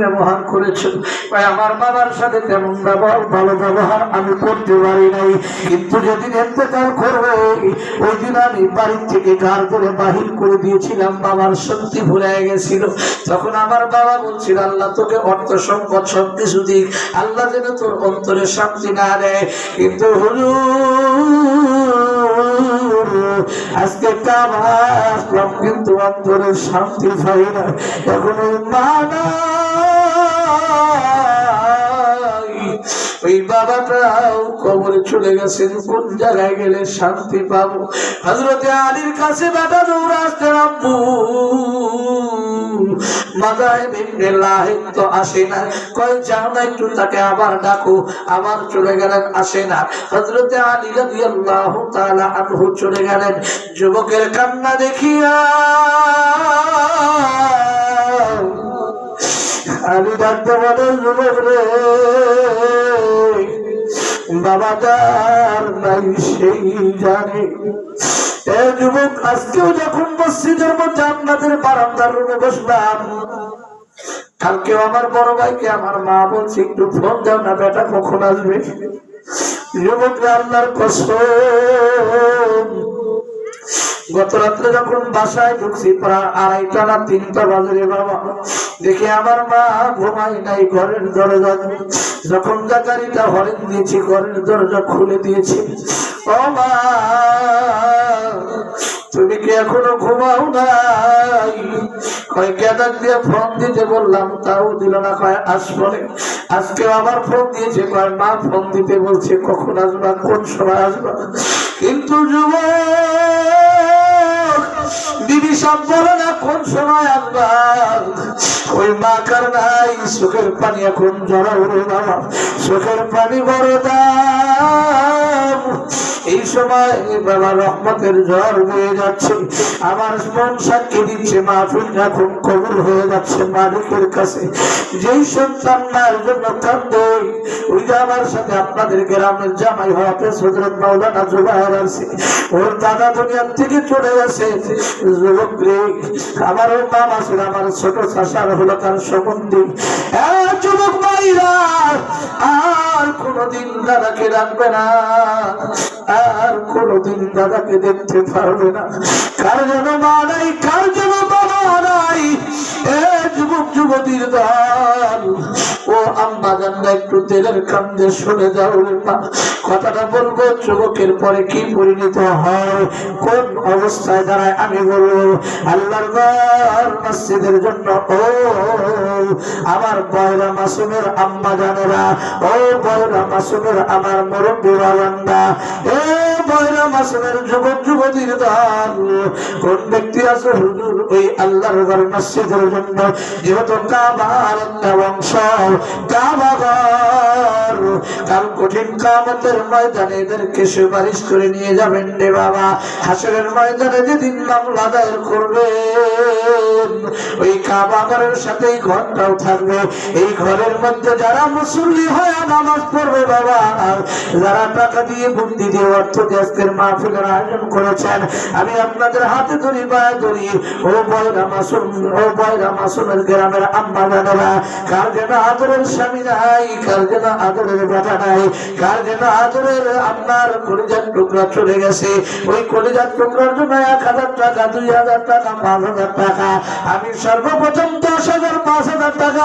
ব্যবহার করেছ? আমার বাবার সাথে তেমন ব্যবহার আমি করতে পারি নাই। কিন্তু যেদিন এতেকাল করবে, ওই দিন আমি বাড়ির থেকে গার করে বাহির করে দিয়েছিলাম, বাবার শক্তি ভুলে গেছিল। তখন আমার বাবা বলছিল, আল্লাহ, তোকে অর্থ, সম্পদ সব কিছু দিক, আল্লাহ যেন তোর অন্তরে শান্তি না দেয়। কিন্তু হুজুর আজকে কাবা আসলাম কিন্তু অন্তরে শান্তি পাই না এখন মানা। ওই বাবাটাও কবরে চলে গেছেন, কোন জায়গায় গেলে শান্তি পাবো? হজরতে আলীর কাছে বেটা দৌড় আব্বু। তো আসে না। আবার ডাকো চলে গেলেন, আসে না। হজরতে চলে গেলেন। যুবকের কান্না দেখিয়া আলী ডাকতে বলে যুবক রে। বাবা যার নাই, সেই জানে। এ যুবক, আজকেও যখন মসজিদের মধ্যে আপনাদের বারান্দার রুমে বসলাম কালকে আমার বড় ভাইকে আমার মা বলছে, একটু ফোন দাও না, বেটা কখন আসবে? যুবক আল্লাহর কসম। গত রাত্রে যখন বাসায় ঢুকছি, প্রায় আড়াইটা না তিনটা বাজারে বাবা। দেখি আমার মা ঘুমাই নাই, ঘরের দরজা যখন জাকারিটা হরেন দিয়েছি, ঘরের দরজা খুলে দিয়েছি। ও মা, তুমি কি এখনও ঘুমাও নাই? কয়, কেদার দিয়ে ফোন দিতে বললাম, তাও দিল না। কয় আসবলে আজকে আবার ফোন দিয়েছে। কয়, মা ফোন দিতে বলছে, কখন আসবা, কোন সময় আসবা? কিন্তু যুবক দিদি সব বলো না, কোন সময় আসবার ওই মা কার নাই? চোখের পানি এখন জড়া রে বাবা চোখের পানি বড় দাম। এই সময় রহমতের ঝড় বয়ে যাচ্ছে। আমার মন সাক্ষী দিচ্ছে, মাহফিল এখন কবুল হয়ে যাচ্ছে মালিকের কাছে। যেই সন্তান মায়ের জন্য কান্দে ওই যে আমার সাথে আপনাদের গ্রামের জামাই হওয়াতে হজরত মাওলানা জুবাহের আছে ওর দাদা দুনিয়ার থেকে চলে গেছে। যুবক রে, আমারও নাম আছে, আমার ছোট চাষার হলো তার সম্বন্ধে। যুবক মাইরা আর কোনদিন দাদাকে রাখবে না, আর কোনদিন দাদাকে দেখতে পারবে না। কার যেন মা নাই, কার যেন বাবা নাই, এ যুবক যুবতীর দল। ও আম্মা জানলা একটু তেলের কান্দে শুনে যাও কথাটা বলব, যুবকের পরে কি পরিণত হয়? কোন অবস্থায় দাঁড়ায় আমি বলব, আল্লাহর ঘর মসজিদের জন্য। ও, আমার বয়রা মাসুমের আম্মা জানেরা ও বয়রা মাসুমের আমার মুরব্বী বাবান্দা এ বয়রা মাসুমের যুবক, যুবতীর দল কোন ব্যক্তি আছে হুজুর ওই আল্লাহর ঘর মসজিদের জন্য? যেহেতু কাবার বংশ, কাবা কাল কঠিন কামতের ময়দানে এদেরকে সুপারিশ করে নিয়ে যাবেন রে বাবা। হাসরের ময়দানে যেদিন মামলা দায়ের করবেন ওই কাবা ঘরের সাথে ঘরটাও থাকবে। এই ঘরের মধ্যে যারা মুসল্লি হয়ে নামাজ পড়বে বাবা, যারা টাকা দিয়ে বুদ্ধি দিয়ে অর্থ আজকের মাহফিলের আয়োজন করেছেন, আমি আপনাদের হাতে ধরি, পায়ে ধরি। ও বয়রা মাসুম, ও বয়রা মাসুমের গ্রামের আম্মা জানেরা কার যেন আদরের স্বামী নাই, কার যেন আদরের কার আপনার টুকরা চলে গেছে। ওই এক হাজার টাকা, দুই হাজার টাকা, পাঁচ হাজার টাকা। আমি সর্বপ্রথম দশ হাজার, পাঁচ হাজার টাকা